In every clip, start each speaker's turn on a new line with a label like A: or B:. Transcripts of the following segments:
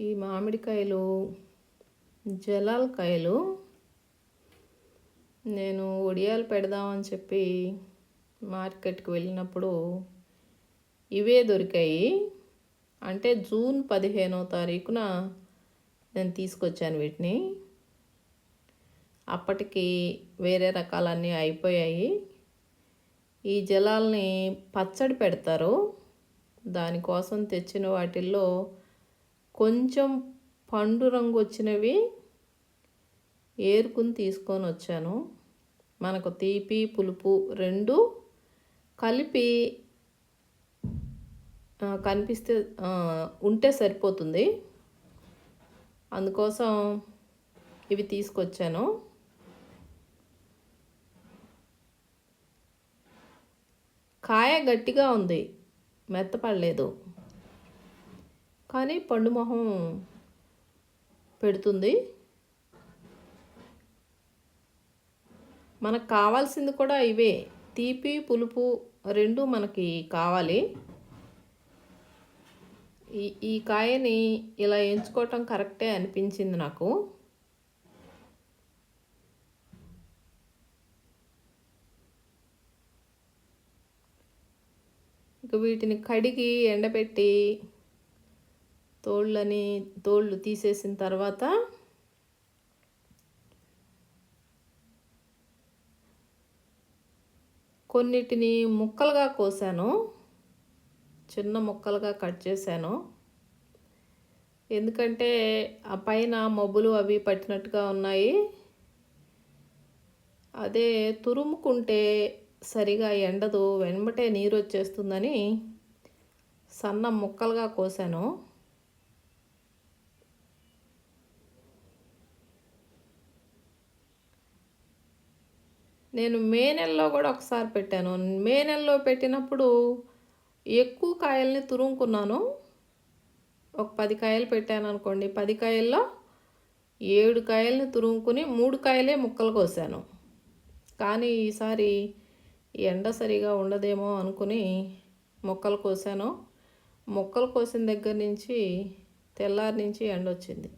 A: ఈ మామిడికాయలు జలాల్ కాయలు నేను ఒడియాలు పెడదామని చెప్పి మార్కెట్కి వెళ్ళినప్పుడు ఇవే దొరికాయి. అంటే జూన్ పదిహేనో తారీఖున నేను తీసుకొచ్చాను వీటిని. అప్పటికి వేరే రకాలన్నీ అయిపోయాయి. ఈ జలాల్ని పచ్చడి పెడతారు. దానికోసం తెచ్చిన వాటిల్లో కొంచెం పండు రంగు వచ్చినవి ఏరుకుని తీసుకొని వచ్చాను. మనకు తీపి పులుపు రెండు కలిపి కనిపిస్తే ఉంటే సరిపోతుంది. అందుకోసం ఇవి తీసుకొచ్చాను. కాయ గట్టిగా ఉంది మెత్తపడలేదు. కానీ పండు మొహం పెడుతుంది. మనకు కావాల్సింది కూడా ఇవే. తీపి పులుపు రెండు మనకి కావాలి. ఈ ఈ కాయని ఇలా ఎంచుకోవటం కరెక్టే అనిపించింది నాకు. ఇక వీటిని కడిగి ఎండబెట్టి తోళ్ళని తోళ్ళు తీసేసిన తర్వాత కొన్నిటిని ముక్కలుగా కోసాను. చిన్న ముక్కలుగా కట్ చేశాను. ఎందుకంటే ఆ పైన మబ్బులు అవి పట్టినట్టుగా ఉన్నాయి. అదే తురుముకుంటే సరిగా ఎండదు వెంబటే నీరు వచ్చేస్తుందని సన్న ముక్కలుగా కోసాను. నేను మే నెలలో కూడా ఒకసారి పెట్టాను. మే నెలలో పెట్టినప్పుడు ఎక్కువ కాయల్ని తురుముకున్నాను. ఒక పది కాయలు పెట్టాను అనుకోండి. పది కాయల్లో ఏడు కాయల్ని తురుముకుని మూడు కాయలే ముక్కలు కోసాను. కానీ ఈసారి ఎండ సరిగా ఉండదేమో అనుకుని మొక్కలు కోసాను. మొక్కలు కోసిన దగ్గర నుంచి తెల్లారి నుంచి ఎండ వచ్చింది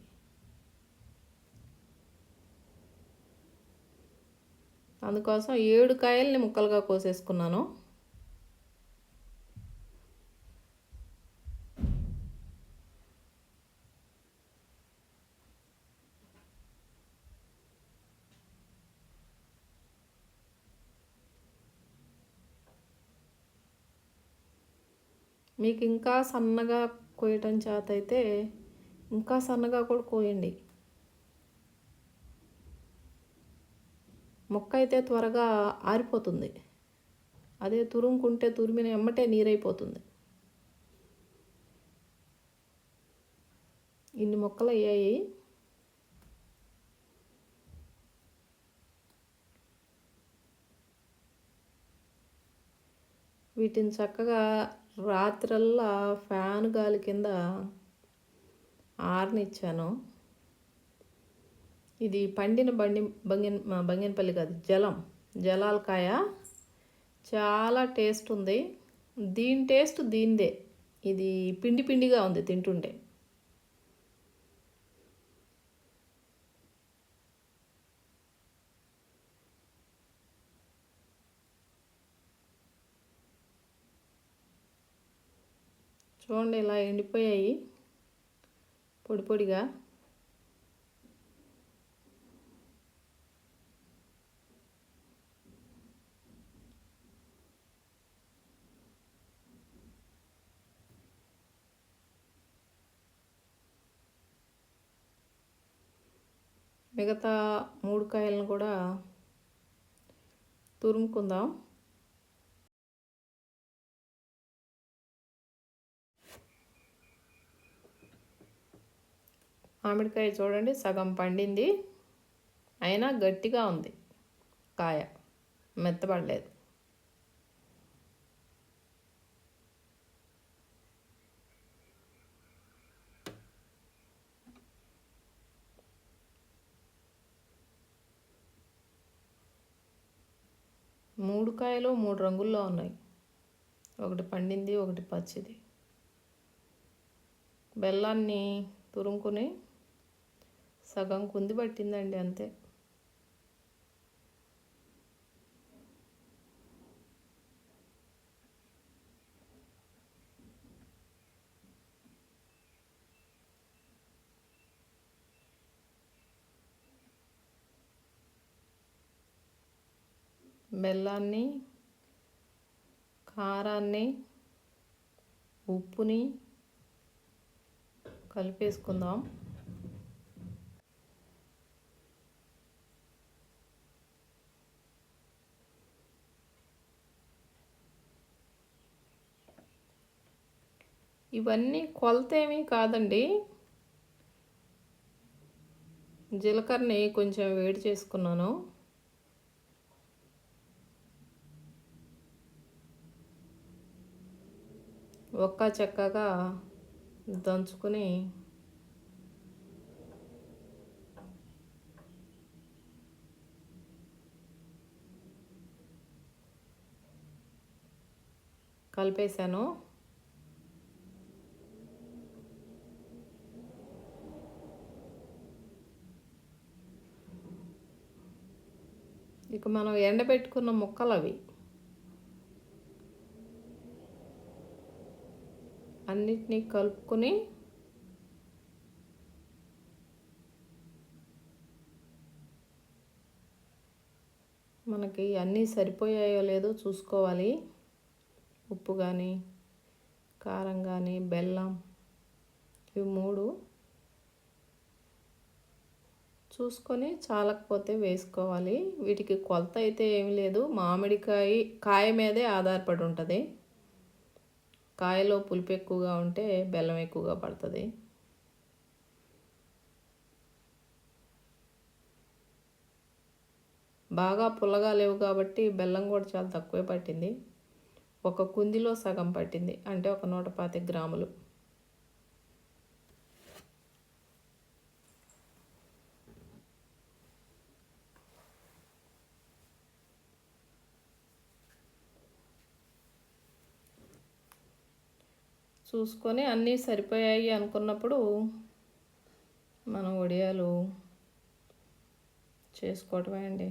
A: అందుకోసం ఏడు కాయల్ని ముక్కలుగా కోసేసుకున్నాను. మీకు ఇంకా సన్నగా కోయటం చేత అయితే ఇంకా సన్నగా కూడా కోయండి. మొక్క అయితే త్వరగా ఆరిపోతుంది. అదే తురుముకుంటే తురిమిన ఎమ్మటే నీరైపోతుంది. ఇన్ని మొక్కలు అయ్యాయి వీటిని చక్కగా రాత్రల్లా ఫ్యాన్ గాలి కింద ఆరనిచ్చాను. ఇది పండిన బండి బంగిన బంగినపల్లి కాదు జలం జలాలకాయ. చాలా టేస్ట్ ఉంది. దీని టేస్ట్ దీనిదే. ఇది పిండి పిండిగా ఉంది తింటుంటే. చూడండి ఇలా ఎండిపోయాయి. పొడి పొడిగా. మిగతా మూడు కాయలను కూడా తురుముకుందాం. మామిడికాయ చూడండి సగం పండింది. అయినా గట్టిగా ఉంది కాయ. మెత్తపడలేదు మూడు కాయలు మూడు రంగుల్లో ఉన్నాయి. ఒకటి పండింది ఒకటి పచ్చిది. బెల్లాన్ని తురుముకుని సగం కుంది పట్టిందండి అంతే. బెల్లాన్ని కారాన్ని ఉప్పుని కలిపేసుకుందాం. ఇవన్నీ కొలత ఏమీ కాదండి. జీలకర్రని కొంచెం వేడి చేసుకున్నాను. ఒక్క చెక్కగా దంచుకుని కలిపేశాను. ఇక మనం ఎండబెట్టుకున్న ముక్కలు అవి అన్నిటినీ కలుపుకొని మనకి అన్నీ సరిపోయాయో లేదో చూసుకోవాలి. ఉప్పు కానీ కారం కానీ బెల్లం ఇవి మూడు చూసుకొని చాలకపోతే వేసుకోవాలి. వీటికి కొలత అయితే ఏమి లేదు. మామిడికాయ కాయ మీదే ఆధారపడి ఉంటుంది. కాయలో పులుపు ఎక్కువగా ఉంటే బెల్లం ఎక్కువగా పడుతుంది. బాగా పుల్లగా లేవు కాబట్టి బెల్లం కూడా చాలా తక్కువే పట్టింది. ఒక కుందిలో సగం పట్టింది. అంటే ఒక నూట పాతి గ్రాములు. చూసుకొని అన్నీ సరిపోయాయి అనుకున్నప్పుడు మనం వడియాలు చేసుకోవటమే అండి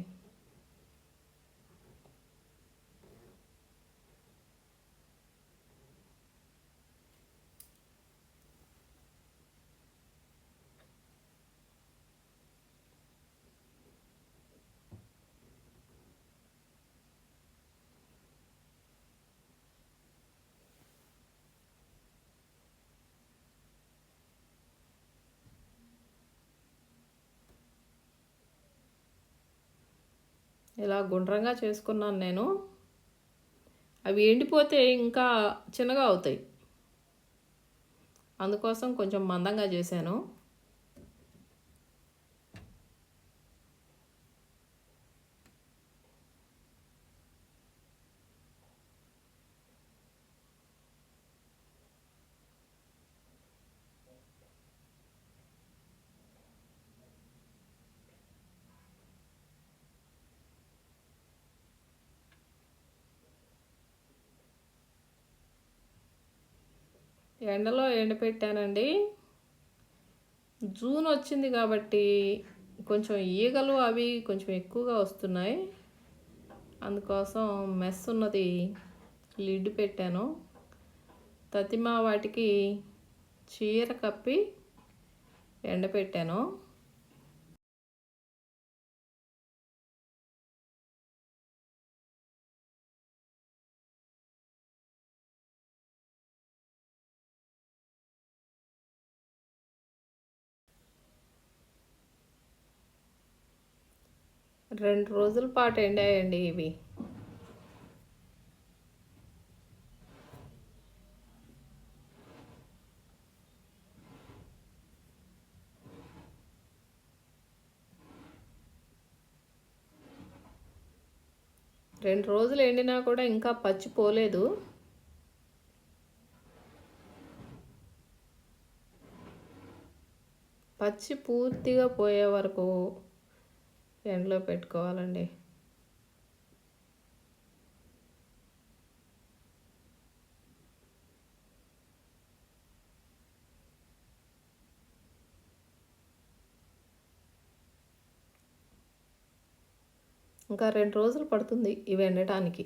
A: ఇలా గుండ్రంగా చేసుకున్నాను నేను. అవి ఎండిపోతే ఇంకా చిన్నగా అవుతాయి. అందుకోసం కొంచెం మందంగా చేశాను. ఎండలో ఎండపెట్టానండి. జూన్ వచ్చింది కాబట్టి కొంచెం ఈగలు అవి కొంచెం ఎక్కువగా వస్తున్నాయి. అందుకోసం మెస్ ఉన్నది లిడ్ పెట్టాను. తతిమా వాటికి చీర కప్పి ఎండపెట్టాను. రెండు రోజుల పాటు ఎండాయండి ఇవి. రెండు రోజులు ఎండినా కూడా ఇంకా పచ్చి పోలేదు. పచ్చి పూర్తిగా పోయే వరకు ఎండలో పెట్టుకోవాలండి. ఇంకా రెండు రోజులు పడుతుంది ఇవి ఎండటానికి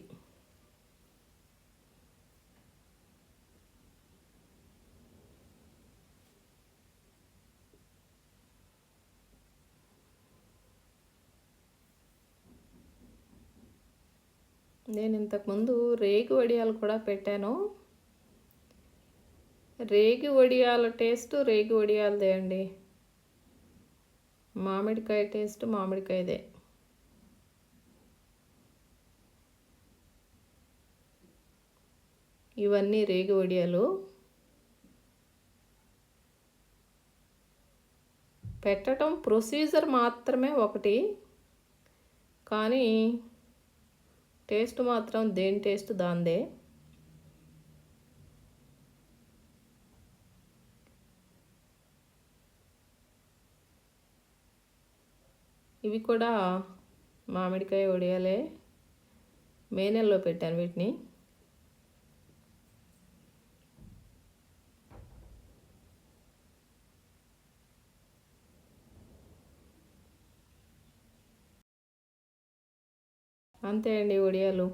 A: నేను ఇంతకుముందు రేగి వడియాలు కూడా పెట్టాను. రేగి వడియాల టేస్ట్ రేగి వడియాలదే అండి. మామిడికాయ టేస్ట్ మామిడికాయదే. ఇవన్నీ రేగి వడియాలు. పెట్టడం ప్రొసీజర్ మాత్రమే ఒకటి. కానీ టేస్ట్ మాత్రం దేని టేస్ట్ దాందే. ఇవి కూడా మామిడికాయ వడియాలే మే నెలలో పెట్టాను వీటిని. అంతే అండి వడియాలు